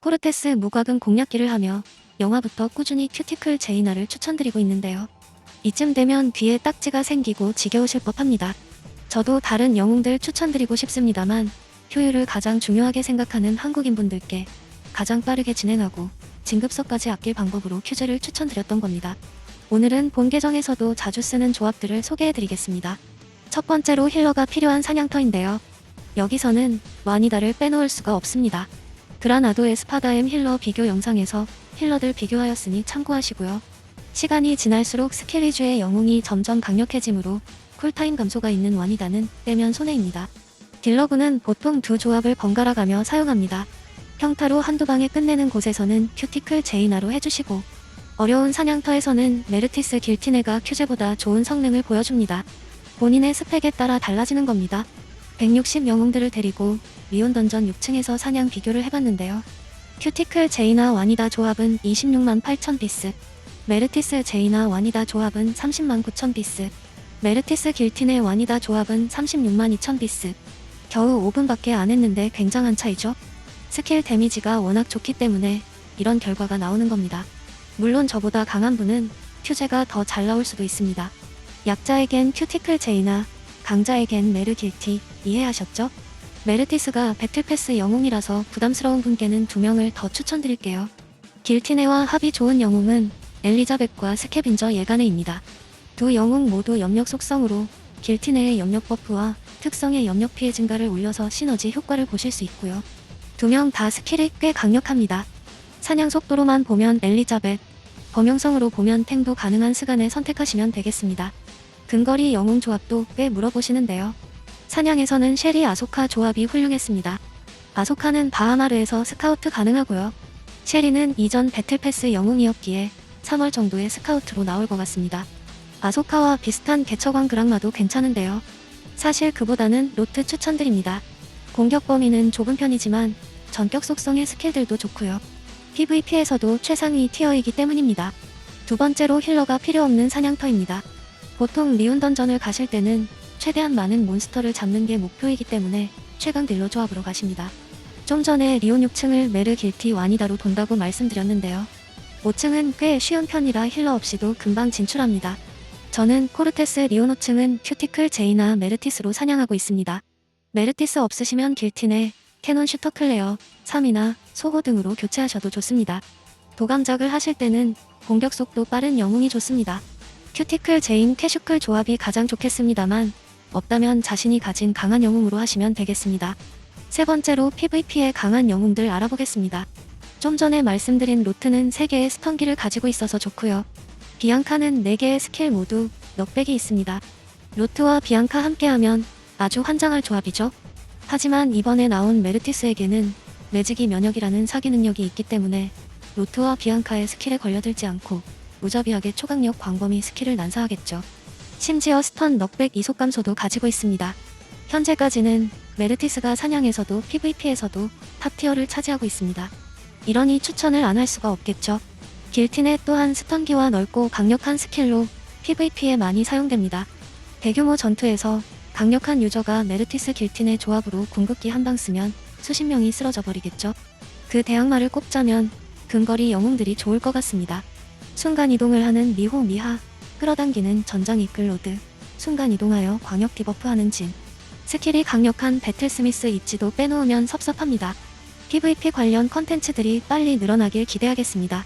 코르테스 무과금 공략기를 하며 영화부터 꾸준히 큐티클 제이나를 추천드리고 있는데요. 이쯤 되면 귀에 딱지가 생기고 지겨우실 법합니다. 저도 다른 영웅들 추천드리고 싶습니다만 효율을 가장 중요하게 생각하는 한국인분들께 가장 빠르게 진행하고 진급서까지 아낄 방법으로 큐즈를 추천드렸던 겁니다. 오늘은 본 계정에서도 자주 쓰는 조합들을 소개해드리겠습니다. 첫 번째로 힐러가 필요한 사냥터인데요. 여기서는 와니다를 빼놓을 수가 없습니다. 그라나도 에스파다엠 힐러 비교 영상에서 힐러들 비교하였으니 참고하시고요. 시간이 지날수록 스킬 위주의 영웅이 점점 강력해지므로 쿨타임 감소가 있는 와니다는 빼면 손해입니다. 딜러군은 보통 두 조합을 번갈아 가며 사용합니다. 평타로 한두 방에 끝내는 곳에서는 큐티클 제이나로 해주시고 어려운 사냥터에서는 메르티스 길티네가 큐제보다 좋은 성능을 보여줍니다. 본인의 스펙에 따라 달라지는 겁니다. 160 영웅들을 데리고 리온 던전 6층에서 사냥 비교를 해봤는데요. 큐티클 제이나 와니다 조합은 26만 8천 비스, 메르티스 제이나 와니다 조합은 30만 9천 비스, 메르티스 길티네 와니다 조합은 36만 2천 비스. 겨우 5분밖에 안 했는데 굉장한 차이죠. 스킬 데미지가 워낙 좋기 때문에 이런 결과가 나오는 겁니다. 물론 저보다 강한 분은 큐제가 더 잘 나올 수도 있습니다. 약자에겐 큐티클 제이나 강자에겐 메르 길티 이해하셨죠? 메르티스가 배틀패스 영웅이라서 부담스러운 분께는 두 명을 더 추천드릴게요. 길티네와 합이 좋은 영웅은 엘리자벳과 스캐빈저 예가네입니다. 두 영웅 모두 염력 속성으로 길티네의 염력 버프와 특성의 염력 피해 증가를 올려서 시너지 효과를 보실 수 있고요. 두 명 다 스킬이 꽤 강력합니다. 사냥 속도로만 보면 엘리자벳, 범용성으로 보면 탱도 가능한 스간을 선택하시면 되겠습니다. 근거리 영웅 조합도 꽤 물어보시는데요. 사냥에서는 쉐리 아소카 조합이 훌륭했습니다. 아소카는 바하마르에서 스카우트 가능하고요. 쉐리는 이전 배틀패스 영웅이었기에 3월 정도에 스카우트로 나올 것 같습니다. 아소카와 비슷한 개처광 그랑마도 괜찮은데요. 사실 그보다는 로트 추천드립니다. 공격 범위는 좁은 편이지만 전격 속성의 스킬들도 좋고요. PVP에서도 최상위 티어이기 때문입니다. 두 번째로 힐러가 필요 없는 사냥터입니다. 보통 리운 던전을 가실 때는 최대한 많은 몬스터를 잡는 게 목표이기 때문에 최강 딜러 조합으로 가십니다. 좀 전에 리온 6층을 메르 길티 와니다로 돈다고 말씀드렸는데요. 5층은 꽤 쉬운 편이라 힐러 없이도 금방 진출합니다. 저는 코르테스 리온 5층은 큐티클 제이나 메르티스로 사냥하고 있습니다. 메르티스 없으시면 길티네, 캐논 슈터 클레어, 3이나 소호 등으로 교체하셔도 좋습니다. 도감작을 하실 때는 공격 속도 빠른 영웅이 좋습니다. 큐티클 제인 캐슈클 조합이 가장 좋겠습니다만 없다면 자신이 가진 강한 영웅으로 하시면 되겠습니다. 세 번째로 PVP에 강한 영웅들 알아보겠습니다. 좀 전에 말씀드린 로트는 3개의 스턴기를 가지고 있어서 좋고요. 비앙카는 4개의 스킬 모두 넉백이 있습니다. 로트와 비앙카 함께하면 아주 환장할 조합이죠. 하지만 이번에 나온 메르티스에게는 매직이 면역이라는 사기 능력이 있기 때문에 로트와 비앙카의 스킬에 걸려들지 않고 무자비하게 초강력 광범위 스킬을 난사하겠죠. 심지어 스턴 넉백 이속 감소도 가지고 있습니다. 현재까지는 메르티스가 사냥에서도 PVP에서도 탑티어를 차지하고 있습니다. 이러니 추천을 안 할 수가 없겠죠. 길틴의 또한 스턴기와 넓고 강력한 스킬로 PVP에 많이 사용됩니다. 대규모 전투에서 강력한 유저가 메르티스 길틴의 조합으로 궁극기 한 방 쓰면 수십 명이 쓰러져 버리겠죠. 그 대항마를 꼽자면 근거리 영웅들이 좋을 것 같습니다. 순간 이동을 하는 미호 미하, 끌어당기는 전장 이끌 로드, 순간 이동하여 광역 디버프하는 진, 스킬이 강력한 배틀스미스 입지도 빼놓으면 섭섭합니다. PVP 관련 컨텐츠들이 빨리 늘어나길 기대하겠습니다.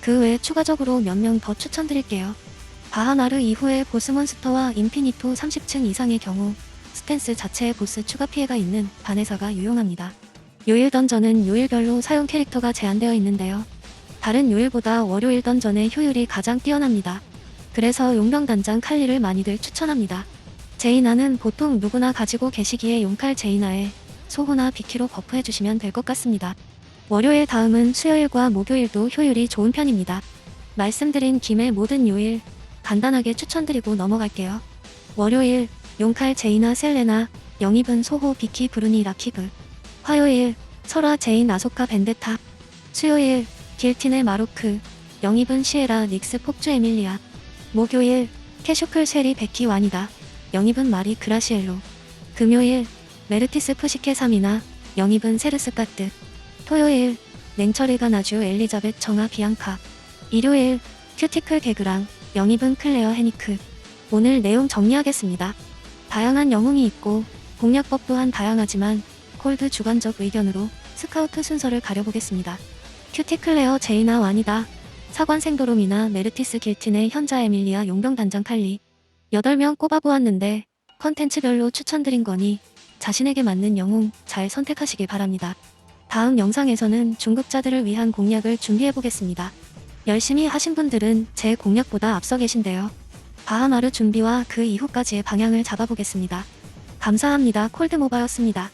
그 외 추가적으로 몇 명 더 추천드릴게요. 바하마르 이후에 보스몬스터와 인피니토 30층 이상의 경우 스탠스 자체에 보스 추가 피해가 있는 반해사가 유용합니다. 요일 던전은 요일별로 사용 캐릭터가 제한되어 있는데요. 다른 요일보다 월요일 던전의 효율이 가장 뛰어납니다. 그래서 용병 단장 칼리를 많이들 추천합니다. 제이나는 보통 누구나 가지고 계시기에 용칼 제이나에 소호나 비키로 버프해주시면 될 것 같습니다. 월요일 다음은 수요일과 목요일도 효율이 좋은 편입니다. 말씀드린 김의 모든 요일 간단하게 추천드리고 넘어갈게요. 월요일 용칼 제이나 셀레나 영입은 소호 비키 브루니 라키브 화요일 설화 제인 아소카 벤데타 수요일 길틴의 마로크 영입은 시에라 닉스 폭주 에밀리아. 목요일 캐쇼클 쉐리 베키 와니다. 영입은 마리 그라시엘로. 금요일 메르티스 푸시케 3이나. 영입은 세르스 까뜨 토요일 냉철이가 나주 엘리자벳 정아 비앙카. 일요일 큐티클 개그랑. 영입은 클레어 헤니크. 오늘 내용 정리하겠습니다. 다양한 영웅이 있고 공략법 또한 다양하지만 콜드 주관적 의견으로 스카우트 순서를 가려보겠습니다. 큐티클레어 제이나 완이다. 사관 생도롬이나 메르티스 길틴의 현자 에밀리아 용병 단장 칼리 8명 꼽아보았는데 컨텐츠별로 추천드린 거니 자신에게 맞는 영웅 잘 선택하시길 바랍니다. 다음 영상에서는 중급자들을 위한 공략을 준비해보겠습니다. 열심히 하신 분들은 제 공략보다 앞서 계신데요. 바하마르 준비와 그 이후까지의 방향을 잡아보겠습니다. 감사합니다. 콜드모바였습니다.